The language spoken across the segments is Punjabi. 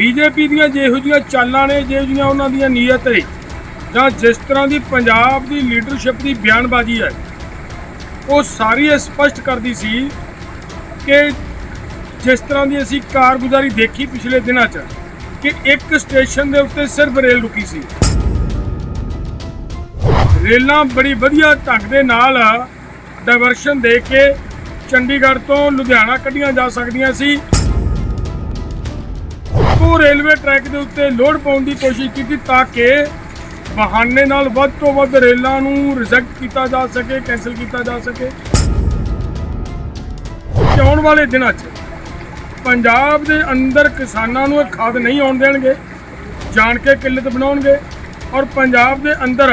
ਬੀਜੇਪੀ ਦੀਆਂ ਜਿਹੋ ਜਿਹੀਆਂ ਚਾਲਾਂ ਨੇ, ਜਿਹੋ ਜਿਹੀਆਂ ਉਹਨਾਂ ਦੀਆਂ ਨੀਅਤ ਹੈ ਜਾਂ ਜਿਸ ਤਰ੍ਹਾਂ ਦੀ ਪੰਜਾਬ ਦੀ ਲੀਡਰਸ਼ਿਪ ਦੀ ਬਿਆਨਬਾਜ਼ੀ ਹੈ, ਉਹ ਸਾਰੀ ਇਹ ਸਪਸ਼ਟ ਕਰਦੀ ਸੀ ਕਿ ਜਿਸ ਤਰ੍ਹਾਂ ਦੀ ਅਸੀਂ ਕਾਰਗੁਜ਼ਾਰੀ ਦੇਖੀ ਪਿਛਲੇ ਦਿਨਾਂ 'ਚ, ਕਿ ਇੱਕ ਸਟੇਸ਼ਨ ਦੇ ਉੱਤੇ ਸਿਰਫ ਰੇਲ ਰੁਕੀ ਸੀ। ਰੇਲਾਂ ਬੜੀ ਵਧੀਆ ਢੰਗ ਦੇ ਨਾਲ ਡਾਇਵਰਸ਼ਨ ਦੇ ਕੇ ਚੰਡੀਗੜ੍ਹ ਤੋਂ ਲੁਧਿਆਣਾ ਕੱਢੀਆਂ ਜਾ ਸਕਦੀਆਂ ਸੀ। ਉਹ ਰੇਲਵੇ ਟਰੈਕ ਦੇ ਉੱਤੇ ਲੋਡ ਪਾਉਣ ਦੀ ਕੋਸ਼ਿਸ਼ ਕੀਤੀ ਤਾਂ ਕਿ ਬਹਾਨੇ ਨਾਲ ਵੱਧ ਤੋਂ ਵੱਧ ਰੇਲਾਂ ਨੂੰ ਰਿਜੈਕਟ ਕੀਤਾ ਜਾ ਸਕੇ ਕੈਨਸਲ ਕੀਤਾ ਜਾ ਸਕੇ। ਆਉਣ ਵਾਲੇ ਦਿਨਾਂ 'ਚ ਪੰਜਾਬ ਦੇ ਅੰਦਰ ਕਿਸਾਨਾਂ ਨੂੰ ਇਹ ਖਾਦ ਨਹੀਂ ਆਉਣ ਦੇਣਗੇ, ਜਾਣ ਕੇ ਕਿੱਲਤ ਬਣਾਉਣਗੇ ਔਰ ਪੰਜਾਬ ਦੇ ਅੰਦਰ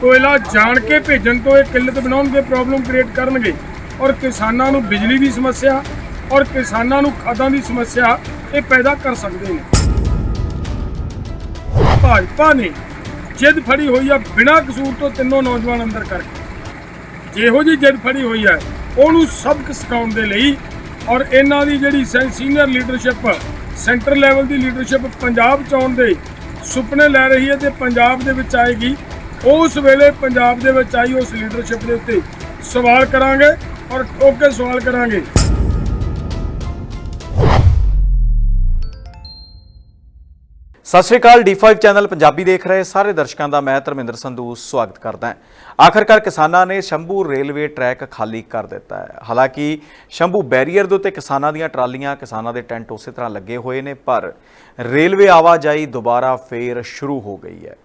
ਕੋਇਲਾ ਜਾਣ ਕੇ ਭੇਜਣ ਤੋਂ ਇਹ ਕਿੱਲਤ ਬਣਾਉਣਗੇ ਪ੍ਰੋਬਲਮ ਕ੍ਰੀਏਟ ਕਰਨਗੇ ਔਰ ਕਿਸਾਨਾਂ ਨੂੰ ਬਿਜਲੀ ਦੀ ਸਮੱਸਿਆ ਔਰ ਕਿਸਾਨਾਂ ਨੂੰ ਖਾਦਾਂ ਦੀ ਸਮੱਸਿਆ ਇਹ ਪੈਦਾ ਕਰ ਸਕਦੇ ਨੇ। ਭਾਜਪਾ ਨੇ ਜਿੱਦ ਫੜੀ ਹੋਈ ਆ ਬਿਨਾਂ ਕਸੂਰ ਤੋਂ ਤਿੰਨੋਂ ਨੌਜਵਾਨ ਅੰਦਰ ਕਰਕੇ। ਜਿਹੋ ਜੀ ਜਿੱਦ ਫੜੀ ਹੋਈ ਹੈ ਉਹਨੂੰ ਸਬਕ ਸਿਖਾਉਣ ਦੇ ਲਈ ਔਰ ਇਹਨਾਂ ਦੀ ਜਿਹੜੀ ਸੀਨੀਅਰ ਲੀਡਰਸ਼ਿਪ ਸੈਂਟਰ ਲੈਵਲ ਦੀ ਲੀਡਰਸ਼ਿਪ ਪੰਜਾਬ ਚ ਆਉਣ ਦੇ ਸੁਪਨੇ ਲੈ ਰਹੀ ਹੈ ਤੇ ਪੰਜਾਬ ਦੇ ਵਿੱਚ ਆਏਗੀ। ਉਸ ਵੇਲੇ ਪੰਜਾਬ ਦੇ ਵਿੱਚ ਆਈ ਉਸ ਲੀਡਰਸ਼ਿਪ ਦੇ ਉੱਤੇ ਸਵਾਲ ਕਰਾਂਗੇ ਔਰ ਠੋਕੇ ਸਵਾਲ ਕਰਾਂਗੇ। ਸਤਿ ਸ਼੍ਰੀ ਅਕਾਲ D5 ਚੈਨਲ ਪੰਜਾਬੀ ਦੇਖ ਰਹੇ ਸਾਰੇ ਦਰਸ਼ਕਾਂ ਦਾ ਮੈਂ ਧਰਮਿੰਦਰ ਸੰਧੂ ਸਵਾਗਤ ਕਰਦਾ ਹਾਂ। ਆਖਰਕਾਰ ਕਿਸਾਨਾਂ ਨੇ ਸ਼ੰਭੂ ਰੇਲਵੇ ਟਰੈਕ ਖਾਲੀ ਕਰ ਦਿੱਤਾ ਹੈ। ਹਾਲਾਂਕਿ ਸ਼ੰਭੂ ਬੈਰੀਅਰ ਦੇ ਉੱਤੇ ਕਿਸਾਨਾਂ ਦੀਆਂ ਟਰਾਲੀਆਂ ਕਿਸਾਨਾਂ ਦੇ ਟੈਂਟ ਉਸੇ ਤਰ੍ਹਾਂ ਲੱਗੇ ਹੋਏ ਨੇ, ਪਰ ਰੇਲਵੇ ਆਵਾਜਾਈ ਦੁਬਾਰਾ ਫੇਰ ਸ਼ੁਰੂ ਹੋ ਗਈ ਹੈ।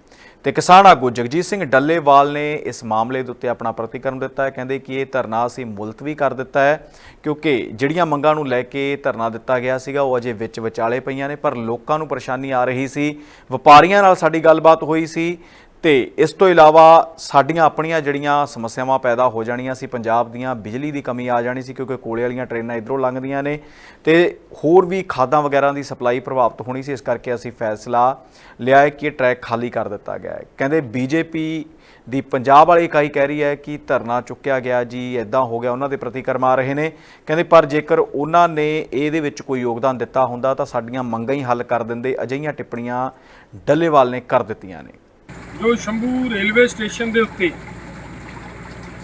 ਤੇ ਕਿਸਾਨ ਆਗੂ ਜਗਜੀਤ ਸਿੰਘ ਡੱਲੇਵਾਲ ਨੇ ਇਸ ਮਾਮਲੇ ਦੇ ਉੱਤੇ ਆਪਣਾ ਪ੍ਰਤੀਕਰਮ ਦਿੱਤਾ ਹੈ। ਕਹਿੰਦੇ ਕਿ ਇਹ ਧਰਨਾ ਅਸੀਂ ਮੁਲਤਵੀ ਕਰ ਦਿੱਤਾ ਹੈ, ਕਿਉਂਕਿ ਜਿਹੜੀਆਂ ਮੰਗਾਂ ਨੂੰ ਲੈ ਕੇ ਧਰਨਾ ਦਿੱਤਾ ਗਿਆ ਸੀਗਾ, ਉਹ ਅਜੇ ਵਿੱਚ ਵਿਚਾਲੇ ਪਈਆਂ ਨੇ, ਪਰ ਲੋਕਾਂ ਨੂੰ ਪਰੇਸ਼ਾਨੀ ਆ ਰਹੀ ਸੀ। ਵਪਾਰੀਆਂ ਨਾਲ ਸਾਡੀ ਗੱਲਬਾਤ ਹੋਈ ਸੀ। ਤੇ ਇਸ ਤੋਂ ਇਲਾਵਾ ਸਾਡੀਆਂ ਆਪਣੀਆਂ ਜਿਹੜੀਆਂ ਸਮੱਸਿਆਵਾਂ ਪੈਦਾ ਹੋ ਜਾਣੀਆਂ ਸੀ, ਪੰਜਾਬ ਦੀਆਂ ਬਿਜਲੀ ਦੀ ਕਮੀ ਆ ਜਾਣੀ ਸੀ ਕਿਉਂਕਿ ਕੋਲੇ ਵਾਲੀਆਂ ਟ੍ਰੇਨਾਂ ਇਧਰੋਂ ਲੰਘਦੀਆਂ ਨੇ ਤੇ ਹੋਰ ਵੀ ਖਾਦਾਂ ਵਗੈਰਾ ਦੀ ਸਪਲਾਈ ਪ੍ਰਭਾਵਿਤ ਹੋਣੀ ਸੀ, ਇਸ ਕਰਕੇ ਅਸੀਂ ਫੈਸਲਾ ਲਿਆ ਕਿ ਇਹ ਟਰੈਕ ਖਾਲੀ ਕਰ ਦਿੱਤਾ ਗਿਆ ਹੈ। ਕਹਿੰਦੇ ਬੀਜੇਪੀ ਦੀ ਪੰਜਾਬ ਵਾਲੀ ਇਕਾਈ ਕਹਿ ਰਹੀ ਹੈ ਕਿ ਧਰਨਾ ਚੁੱਕਿਆ ਗਿਆ ਜੀ ਐਦਾਂ ਹੋ ਗਿਆ, ਉਹਨਾਂ ਦੇ ਪ੍ਰਤੀਕਰਮ ਆ ਰਹੇ ਨੇ। ਕਹਿੰਦੇ ਪਰ ਜੇਕਰ ਉਹਨਾਂ ਨੇ ਇਹਦੇ ਵਿੱਚ ਕੋਈ ਯੋਗਦਾਨ ਦਿੱਤਾ ਹੁੰਦਾ ਤਾਂ ਸਾਡੀਆਂ ਮੰਗਾਂ ਹੀ ਹੱਲ ਕਰ ਦਿੰਦੇ, ਅਜਿਹੀਆਂ ਟਿੱਪਣੀਆਂ ਡੱਲੇਵਾਲ ਨੇ ਕਰ ਦਿੱਤੀਆਂ ਨੇ। ਜੋ ਸ਼ੰਭੂ ਰੇਲਵੇ ਸਟੇਸ਼ਨ ਦੇ ਉੱਤੇ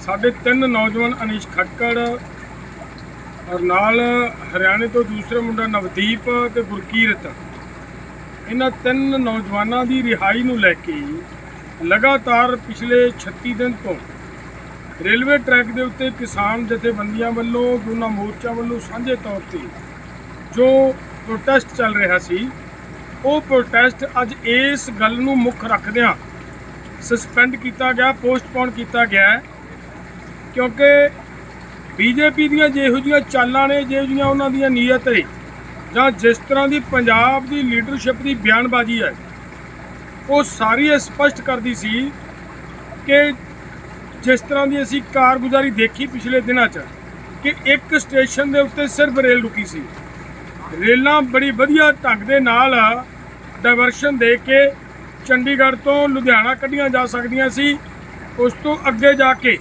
ਸਾਡੇ ਤਿੰਨ ਨੌਜਵਾਨ ਅਨੀਸ਼ ਖੱਕੜ ਔਰ ਨਾਲ ਹਰਿਆਣੇ ਤੋਂ ਦੂਸਰਾ ਮੁੰਡਾ ਨਵਦੀਪ ਤੇ ਗੁਰਕੀਰਤ, ਇਹਨਾਂ ਤਿੰਨ ਨੌਜਵਾਨਾਂ ਦੀ ਰਿਹਾਈ ਨੂੰ ਲੈ ਕੇ ਲਗਾਤਾਰ ਪਿਛਲੇ 36 ਦਿਨ ਤੋਂ ਰੇਲਵੇ ਟਰੈਕ ਦੇ ਉੱਤੇ ਕਿਸਾਨ ਜਥੇਬੰਦੀਆਂ ਵੱਲੋਂ ਦੋਨਾਂ ਮੋਰਚਾ ਵੱਲੋਂ ਸਾਂਝੇ ਤੌਰ ਤੇ ਜੋ ਪ੍ਰੋਟੈਸਟ ਚੱਲ ਰਿਹਾ ਸੀ, ਉਹ ਪ੍ਰੋਟੈਸਟ ਅੱਜ ਇਸ ਗੱਲ ਨੂੰ ਮੁੱਖ ਰੱਖਦਿਆਂ ਸਸਪੈਂਡ ਕੀਤਾ ਗਿਆ ਪੋਸਟਪੋਨ ਕੀਤਾ ਗਿਆ ਹੈ। ਕਿਉਂਕਿ ਬੀਜੇਪੀ ਦੀਆਂ ਜਿਹੋ ਜਿਹੀਆਂ ਚਾਲਾਂ ਨੇ, ਜਿਹੋ ਜਿਹੀਆਂ ਉਹਨਾਂ ਦੀਆਂ ਨੀਅਤ ਨੇ, ਜਾਂ ਜਿਸ ਤਰ੍ਹਾਂ ਦੀ ਪੰਜਾਬ ਦੀ ਲੀਡਰਸ਼ਿਪ ਦੀ ਬਿਆਨਬਾਜ਼ੀ ਹੈ, ਉਹ ਸਾਰੀ ਇਹ ਸਪਸ਼ਟ ਕਰਦੀ ਸੀ ਕਿ ਜਿਸ ਤਰ੍ਹਾਂ ਦੀ ਅਸੀਂ ਕਾਰਗੁਜ਼ਾਰੀ ਦੇਖੀ ਪਿਛਲੇ ਦਿਨਾਂ 'ਚ, ਕਿ ਇੱਕ ਸਟੇਸ਼ਨ ਦੇ ਉੱਤੇ ਸਿਰਫ ਰੇਲ ਰੁਕੀ ਸੀ। ਰੇਲਾਂ ਬੜੀ ਵਧੀਆ ਢੰਗ ਦੇ ਨਾਲ ਡਾਇਵਰਸ਼ਨ ਦੇ ਕੇ ਚੰਡੀਗੜ੍ਹ ਤੋਂ ਲੁਧਿਆਣਾ ਕੱਢੀਆਂ ਜਾ ਸਕਦੀਆਂ ਸੀ। ਉਸ ਤੋਂ ਅੱਗੇ ਜਾ ਕੇ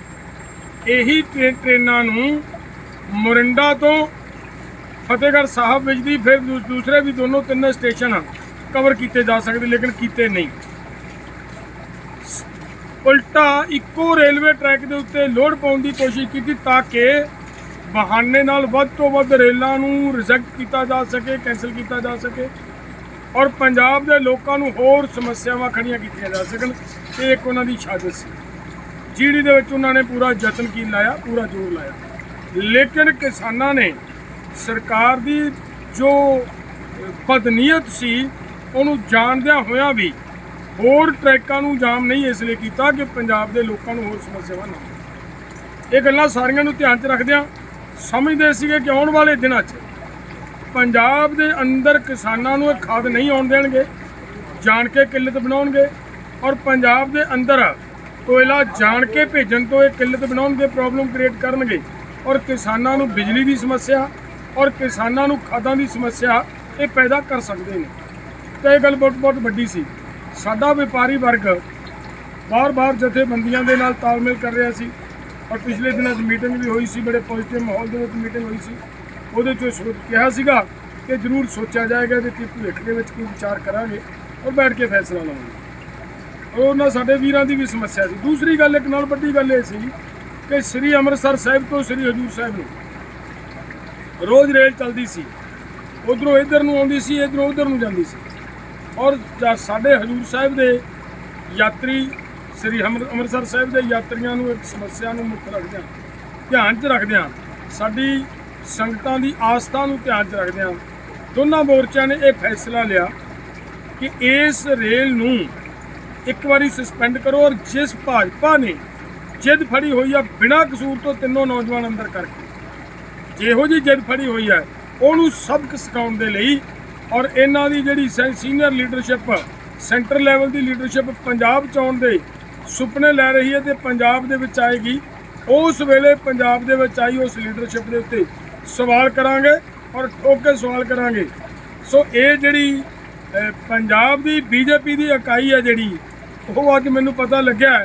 ਇਹੀ ਟ੍ਰੇ- ਟ੍ਰੇਨਾਂ ਨੂੰ ਮੋਰਿੰਡਾ ਤੋਂ ਫਤਿਹਗੜ੍ਹ ਸਾਹਿਬ ਵਿੱਚ ਦੀ ਫਿਰ ਦੂ- ਦੂਸਰੇ ਵੀ ਦੋਨੋਂ ਤਿੰਨ ਸਟੇਸ਼ਨ ਕਵਰ ਕੀਤੇ ਜਾ ਸਕਦੇ, ਲੇਕਿਨ ਕੀਤੇ ਨਹੀਂ। ਉਲਟਾ ਇੱਕੋ ਰੇਲਵੇ ਟਰੈਕ ਦੇ ਉੱਤੇ ਲੋਡ ਪਾਉਣ ਦੀ ਕੋਸ਼ਿਸ਼ ਕੀਤੀ ਤਾਂ ਕਿ ਬਹਾਨੇ ਨਾਲ ਵੱਧ ਤੋਂ ਵੱਧ ਰੇਲਾਂ ਨੂੰ ਰਿਜੈਕਟ ਕੀਤਾ ਜਾ ਸਕੇ ਕੈਨਸਲ ਕੀਤਾ ਜਾ ਸਕੇ। ਔਰ ਪੰਜਾਬ ਦੇ ਲੋਕਾਂ ਨੂੰ ਹੋਰ ਸਮੱਸਿਆਵਾਂ ਖੜੀਆਂ ਕੀਤੀਆਂ ਜਾ ਸਕਣ ਇਹ ਇੱਕ ਉਹਨਾਂ ਦੀ ਸਾਜ਼ਿਸ਼ ਸੀ ਜੀਡੀ ਦੇ ਵਿੱਚ ਉਹਨਾਂ ਨੇ ਪੂਰਾ ਯਤਨ ਕੀ ਲਾਇਆ, ਪੂਰਾ ਜ਼ੋਰ ਲਾਇਆ ਲੇਕਿਨ ਕਿਸਾਨਾਂ ਨੇ ਸਰਕਾਰ ਦੀ ਜੋ ਬਦਨੀਅਤ ਸੀ, ਉਹਨੂੰ ਜਾਣਦਿਆਂ ਹੋਇਆਂ ਵੀ ਹੋਰ ਟਰੈਕਾਂ ਨੂੰ ਜਾਮ ਨਹੀਂ ਇਸ ਲਈ ਕੀਤਾ ਕਿ ਪੰਜਾਬ ਦੇ ਲੋਕਾਂ ਨੂੰ ਹੋਰ ਸਮੱਸਿਆਵਾਂ ਨਾ ਹੋਣ। ਇਹ ਗੱਲਾਂ ਸਾਰੀਆਂ ਨੂੰ ਧਿਆਨ 'ਚ ਰੱਖਦਿਆਂ ਸਮਝਦੇ ਸੀਗੇ ਕਿ ਆਉਣ ਵਾਲੇ ਦਿਨਾਂ 'ਚ ਪੰਜਾਬ ਦੇ ਅੰਦਰ ਕਿਸਾਨਾਂ ਨੂੰ ਇਹ ਖਾਦ ਨਹੀਂ ਆਉਣ ਦੇਣਗੇ, ਜਾਣ ਕੇ ਕਿੱਲਤ ਬਣਾਉਣਗੇ ਔਰ ਪੰਜਾਬ ਦੇ ਅੰਦਰ ਕੋਇਲਾ ਜਾਣ ਕੇ ਭੇਜਣ ਤੋਂ ਇਹ ਕਿੱਲਤ ਬਣਾਉਣਗੇ ਪ੍ਰੋਬਲਮ ਕ੍ਰੀਏਟ ਕਰਨਗੇ ਔਰ ਕਿਸਾਨਾਂ ਨੂੰ ਬਿਜਲੀ ਦੀ ਸਮੱਸਿਆ ਔਰ ਕਿਸਾਨਾਂ ਨੂੰ ਖਾਦਾਂ ਦੀ ਸਮੱਸਿਆ ਇਹ ਪੈਦਾ ਕਰ ਸਕਦੇ ਨੇ। ਤੇ ਇਹ ਗੱਲ ਬਹੁਤ ਬਹੁਤ ਵੱਡੀ ਸੀ। ਸਾਡਾ ਵਪਾਰੀ ਵਰਗ ਬਾਰ-ਬਾਰ ਜਥੇਬੰਦੀਆਂ ਦੇ ਨਾਲ ਤਾਲਮੇਲ ਕਰ ਰਿਹਾ ਸੀ ਔਰ ਪਿਛਲੇ ਦਿਨਾਂ 'ਚ ਮੀਟਿੰਗ ਵੀ ਹੋਈ ਸੀ, ਬੜੇ ਪੋਜ਼ਿਟਿਵ ਮਾਹੌਲ ਦੇ ਵਿੱਚ ਮੀਟਿੰਗ ਹੋਈ ਸੀ। ਉਹਦੇ 'ਚੋਂ ਇਸ ਕਿਹਾ ਸੀਗਾ ਕਿ ਜ਼ਰੂਰ ਸੋਚਿਆ ਜਾਏਗਾ ਕਿ ਭਵਿੱਖ ਦੇ ਵਿੱਚ ਕੋਈ ਵਿਚਾਰ ਕਰਾਂਗੇ ਔਰ ਬੈਠ ਕੇ ਫੈਸਲਾ ਲਵਾਂਗੇ। ਔਰ ਉਹਨਾਂ ਸਾਡੇ ਵੀਰਾਂ ਦੀ ਵੀ ਸਮੱਸਿਆ ਸੀ। ਦੂਸਰੀ ਗੱਲ, ਇੱਕ ਨਾਲ ਵੱਡੀ ਗੱਲ ਇਹ ਸੀ ਕਿ ਸ੍ਰੀ ਅੰਮ੍ਰਿਤਸਰ ਸਾਹਿਬ ਤੋਂ ਸ੍ਰੀ ਹਜੂਰ ਸਾਹਿਬ ਨੂੰ ਰੋਜ਼ ਰੇਲ ਚੱਲਦੀ ਸੀ। ਉਧਰੋਂ ਇੱਧਰ ਨੂੰ ਆਉਂਦੀ ਸੀ, ਇੱਧਰੋਂ ਉਧਰ ਨੂੰ ਜਾਂਦੀ ਸੀ। ਔਰ ਸਾਡੇ ਹਜੂਰ ਸਾਹਿਬ ਦੇ ਯਾਤਰੀ, ਸ੍ਰੀ ਹਮਰ- ਅੰਮ੍ਰਿਤਸਰ ਸਾਹਿਬ ਦੇ ਯਾਤਰੀਆਂ ਨੂੰ ਇੱਕ ਸਮੱਸਿਆ ਨੂੰ ਮੁੱਖ ਰੱਖਦਿਆਂ, ਧਿਆਨ 'ਚ ਰੱਖਦਿਆਂ ਸਾਡੀ ਸੰਗਤਾਂ ਦੀ ਆਸਥਾ ਨੂੰ ਧਿਆਨ 'ਚ ਰੱਖਦਿਆਂ ਦੋਨਾਂ ਮੋਰਚਿਆਂ ਨੇ ਇਹ ਫੈਸਲਾ ਲਿਆ ਕਿ ਇਸ ਰੇਲ ਨੂੰ ਇੱਕ ਵਾਰੀ ਸਸਪੈਂਡ ਕਰੋ ਔਰ ਜਿਸ ਭਾਜਪਾ ਨੇ ਜਿੱਦ ਫੜੀ ਹੋਈ ਆ ਬਿਨਾਂ ਕਸੂਰ ਤੋਂ ਤਿੰਨੋਂ ਨੌਜਵਾਨ ਅੰਦਰ ਕਰਕੇ। ਜਿਹੋ ਜੀ ਜਿੱਦ ਫੜੀ ਹੋਈ ਹੈ ਉਹਨੂੰ ਸਬਕ ਸਿਖਾਉਣ ਦੇ ਲਈ ਔਰ ਇਹਨਾਂ ਦੀ ਜਿਹੜੀ ਸੀਨੀਅਰ ਲੀਡਰਸ਼ਿਪ ਸੈਂਟਰ ਲੈਵਲ ਦੀ ਲੀਡਰਸ਼ਿਪ ਪੰਜਾਬ ਚ ਆਉਣ ਦੇ ਸੁਪਨੇ ਲੈ ਰਹੀ ਹੈ ਤੇ ਪੰਜਾਬ ਦੇ ਵਿੱਚ ਆਏਗੀ। ਉਸ ਵੇਲੇ ਪੰਜਾਬ ਦੇ ਵਿੱਚ ਆਈ ਉਸ ਲੀਡਰਸ਼ਿਪ ਦੇ ਉੱਤੇ ਸਵਾਲ ਕਰਾਂਗੇ ਔਰ ਠੋਕ ਕੇ ਸਵਾਲ ਕਰਾਂਗੇ। ਸੋ ਇਹ ਜਿਹੜੀ ਪੰਜਾਬ ਦੀ ਬੀਜੇਪੀ ਦੀ ਇਕਾਈ ਹੈ ਜਿਹੜੀ, ਉਹ ਅੱਜ ਮੈਨੂੰ ਪਤਾ ਲੱਗਿਆ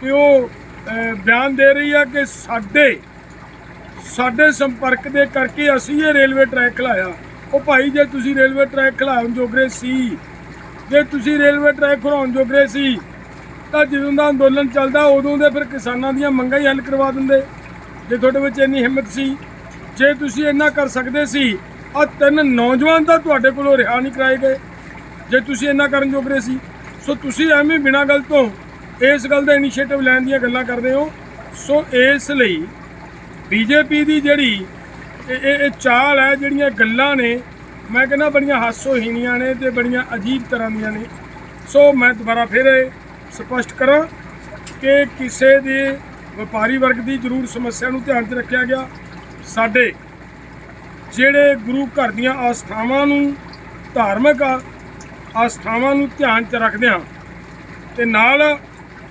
ਕਿ ਉਹ ਬਿਆਨ ਦੇ ਰਹੀ ਹੈ ਕਿ ਸਾਡੇ ਸਾਡੇ ਸੰਪਰਕ ਦੇ ਕਰਕੇ ਅਸੀਂ ਇਹ ਰੇਲਵੇ ਟਰੈਕ ਖਲਾਇਆ। ਉਹ ਭਾਈ, ਜੇ ਤੁਸੀਂ ਰੇਲਵੇ ਟਰੈਕ ਖਲਾਉਣ ਜੋਗਰੇ ਸੀ, ਜੇ ਤੁਸੀਂ ਰੇਲਵੇ ਟਰੈਕ ਖਲਾਉਣ ਜੋਗਰੇ ਸੀ, ਤਾਂ ਜਦੋਂ ਦਾ ਅੰਦੋਲਨ ਚੱਲਦਾ, ਉਦੋਂ ਦੇ ਫਿਰ ਕਿਸਾਨਾਂ ਦੀਆਂ ਮੰਗਾਂ ਹੀ ਹੱਲ ਕਰਵਾ ਦਿੰਦੇ। ਜੇ ਤੁਹਾਡੇ ਵਿੱਚ ਇੰਨੀ ਹਿੰਮਤ ਸੀ ਜੇ ਤੁਸੀਂ ਇੰਨਾ ਕਰ ਸਕਦੇ ਸੀ ਆ ਤਿੰਨ ਨੌਜਵਾਨ ਤਾਂ ਤੁਹਾਡੇ ਕੋਲੋਂ ਰਿਹਾ ਨਹੀਂ ਕਰਾਏ ਗਏ। ਜੇ ਤੁਸੀਂ ਇੰਨਾ ਕਰਨ ਜੋਗਰੇ ਸੀ, ਸੋ ਤੁਸੀਂ ਐਵੇਂ ਬਿਨਾਂ ਗੱਲ ਤੋਂ ਇਸ ਗੱਲ ਦਾ ਇਨੀਸ਼ੀਏਟਿਵ ਲੈਣ ਦੀਆਂ ਗੱਲਾਂ ਕਰਦੇ ਹੋ। ਸੋ ਇਸ ਲਈ ਬੀਜੇਪੀ ਦੀ ਜਿਹੜੀ ਇਹ ਇਹ ਚਾਲ ਹੈ, ਜਿਹੜੀਆਂ ਗੱਲਾਂ ਨੇ, ਮੈਂ ਕਹਿੰਦਾ ਬੜੀਆਂ ਹਾਸੋਹੀਣੀਆਂ ਨੇ ਤੇ ਬੜੀਆਂ ਅਜੀਬ ਤਰ੍ਹਾਂ ਦੀਆਂ ਨੇ। ਸੋ ਮੈਂ ਦੁਬਾਰਾ ਫਿਰ ਇਹ ਸਪਸ਼ਟ ਕਰਾਂ ਕਿ ਕਿਸੇ ਦੇ ਵਪਾਰੀ ਵਰਗ ਦੀ ਜ਼ਰੂਰ ਸਮੱਸਿਆ ਨੂੰ ਧਿਆਨ 'ਚ ਰੱਖਿਆ ਗਿਆ। ਸਾਡੇ ਜਿਹੜੇ ਗੁਰੂ ਘਰ ਦੀਆਂ ਆਸਥਾਵਾਂ ਨੂੰ ਧਾਰਮਿਕ ਆਸਥਾਵਾਂ ਨੂੰ ਧਿਆਨ 'ਚ ਰੱਖਦਿਆਂ ਤੇ ਨਾਲ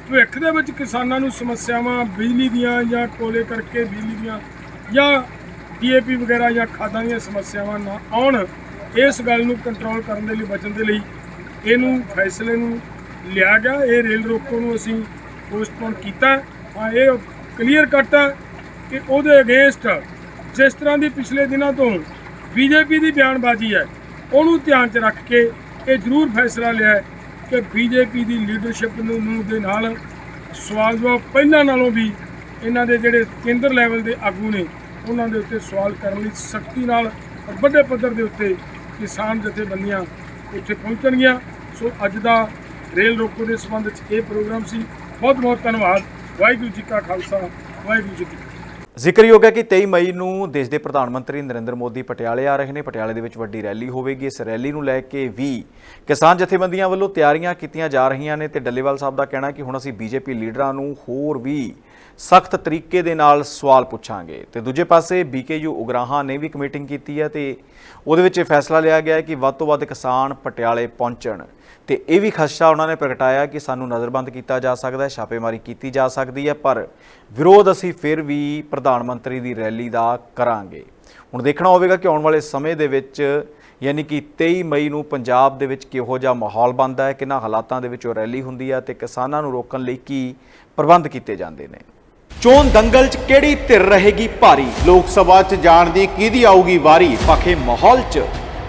ਭਵਿੱਖ ਦੇ ਵਿੱਚ ਕਿਸਾਨਾਂ ਨੂੰ ਸਮੱਸਿਆਵਾਂ ਬਿਜਲੀ ਦੀਆਂ ਜਾਂ ਕੋਲੇ ਕਰਕੇ ਬਿਜਲੀ ਦੀਆਂ ਜਾਂ ਡੀਏਪੀ ਵਗੈਰਾ ਜਾਂ ਖਾਦਾਂ ਦੀਆਂ ਸਮੱਸਿਆਵਾਂ ਨਾ ਆਉਣ, ਇਸ ਗੱਲ ਨੂੰ ਕੰਟਰੋਲ ਕਰਨ ਦੇ ਲਈ, ਬਚਣ ਦੇ ਲਈ ਇਹਨੂੰ ਫੈਸਲੇ ਨੂੰ ਲਿਆ ਗਿਆ। ਇਹ ਰੇਲ ਰੋਕੋ ਨੂੰ ਅਸੀਂ ਪੋਸਟਪੋਨ ਕੀਤਾ। ਹਾਂ, ਇਹ ਕਲੀਅਰ ਕੱਟ ਹੈ ਕਿ ਉਹਦੇ ਅਗੇਂਸਟ ਜਿਸ ਤਰ੍ਹਾਂ ਦੀ ਪਿਛਲੇ ਦਿਨਾਂ ਤੋਂ ਬੀਜੇਪੀ ਦੀ ਬਿਆਨਬਾਜ਼ੀ ਹੈ, ਉਹਨੂੰ ਧਿਆਨ 'ਚ ਰੱਖ ਕੇ ਇਹ ਜ਼ਰੂਰ ਫੈਸਲਾ ਲਿਆ ਹੈ ਕਿ ਬੀਜੇਪੀ ਦੀ ਲੀਡਰਸ਼ਿਪ ਨੂੰ ਨੂੰ ਦੇ ਨਾਲ ਸਵਾਲ ਜਵਾਬ ਪਹਿਲਾਂ ਨਾਲੋਂ ਵੀ ਇਹਨਾਂ ਦੇ ਜਿਹੜੇ ਕੇਂਦਰ ਲੈਵਲ ਦੇ ਆਗੂ ਨੇ, ਉਹਨਾਂ ਦੇ ਉੱਤੇ ਸਵਾਲ ਕਰਨ ਲਈ ਸਖਤੀ ਨਾਲ ਔਰ ਵੱਡੇ ਪੱਧਰ ਦੇ ਉੱਤੇ ਕਿਸਾਨ ਜਥੇਬੰਦੀਆਂ ਉੱਥੇ ਪਹੁੰਚਣਗੀਆਂ। ਸੋ ਅੱਜ ਦਾ ਰੇਲ ਰੋਕੋ ਦੇ ਸੰਬੰਧ ਵਿੱਚ ਇਹ ਪ੍ਰੋਗਰਾਮ ਸੀ। ਬਹੁਤ ਬਹੁਤ ਧੰਨਵਾਦ। ਵਾਹਿਗੁਰੂ ਜੀ ਕਾ ਖਾਲਸਾ, ਵਾਹਿਗੁਰੂ ਜੀ ਕੀ ਜ਼ਿਕਰਯੋਗ ਹੈ ਕਿ 23 ਮਈ ਨੂੰ ਦੇਸ਼ ਦੇ ਪ੍ਰਧਾਨ ਮੰਤਰੀ ਨਰਿੰਦਰ ਮੋਦੀ ਪਟਿਆਲੇ ਆ ਰਹੇ ਨੇ। ਪਟਿਆਲੇ ਦੇ ਵਿੱਚ ਵੱਡੀ ਰੈਲੀ ਹੋਵੇਗੀ। ਇਸ ਰੈਲੀ ਨੂੰ ਲੈ ਕੇ ਵੀ ਕਿਸਾਨ ਜਥੇਬੰਦੀਆਂ ਵੱਲੋਂ ਤਿਆਰੀਆਂ ਕੀਤੀਆਂ ਜਾ ਰਹੀਆਂ ਨੇ ਤੇ ਡੱਲੇਵਾਲ ਸਾਹਿਬ ਦਾ ਕਹਿਣਾ ਕਿ ਹੁਣ ਅਸੀਂ ਬੀਜੇਪੀ ਲੀਡਰਾਂ ਨੂੰ ਹੋਰ ਵੀ ਸਖਤ ਤਰੀਕੇ ਦੇ ਨਾਲ ਸਵਾਲ ਪੁੱਛਾਂਗੇ। ਤੇ ਦੂਜੇ ਪਾਸੇ ਬੀਕੇਯੂ ਉਗਰਾਹਾਂ ਨੇ ਵੀ ਇੱਕ ਮੀਟਿੰਗ ਕੀਤੀ ਹੈ ਤੇ ਉਹਦੇ ਵਿੱਚ ਇਹ ਫੈਸਲਾ ਲਿਆ ਗਿਆ ਹੈ ਕਿ ਵੱਧ ਤੋਂ ਵੱਧ ਕਿਸਾਨ ਪਟਿਆਲੇ ਪਹੁੰਚਣ। ਤੇ ਇਹ ਵੀ ਖਦਸ਼ਾ ਉਹਨਾਂ ਨੇ ਪ੍ਰਗਟਾਇਆ ਕਿ ਸਾਨੂੰ ਨਜ਼ਰਬੰਦ ਕੀਤਾ ਜਾ ਸਕਦਾ ਹੈ, ਛਾਪੇਮਾਰੀ ਕੀਤੀ ਜਾ ਸਕਦੀ ਹੈ, ਪਰ ਵਿਰੋਧ ਅਸੀਂ ਫਿਰ ਵੀ ਪ੍ਰਧਾਨ ਮੰਤਰੀ ਦੀ ਰੈਲੀ ਦਾ ਕਰਾਂਗੇ। ਹੁਣ ਦੇਖਣਾ ਹੋਵੇਗਾ ਕਿ ਆਉਣ ਵਾਲੇ ਸਮੇਂ ਦੇ ਵਿੱਚ ਯਾਨੀ ਕਿ 23 ਮਈ ਨੂੰ ਪੰਜਾਬ ਦੇ ਵਿੱਚ ਕਿਹੋ ਜਿਹਾ ਮਾਹੌਲ ਬਣਦਾ ਹੈ ਕਿੰਨਾ ਹਾਲਾਤਾਂ ਦੇ ਵਿੱਚ ਉਹ ਰੈਲੀ ਹੁੰਦੀ ਹੈ ਤੇ ਕਿਸਾਨਾਂ ਨੂੰ ਰੋਕਣ ਲਈ ਕੀ ਪ੍ਰਬੰਧ ਕੀਤੇ ਜਾਂਦੇ ਨੇ। ਚੋਣ ਦੰਗਲ 'ਚ ਕਿਹੜੀ ਧਿਰ ਰਹੇਗੀ ਭਾਰੀ? ਲੋਕ ਸਭਾ 'ਚ ਜਾਣ ਦੀ ਕਿਹਦੀ ਆਊਗੀ ਵਾਰੀ? ਪਖੇ ਮਾਹੌਲ 'ਚ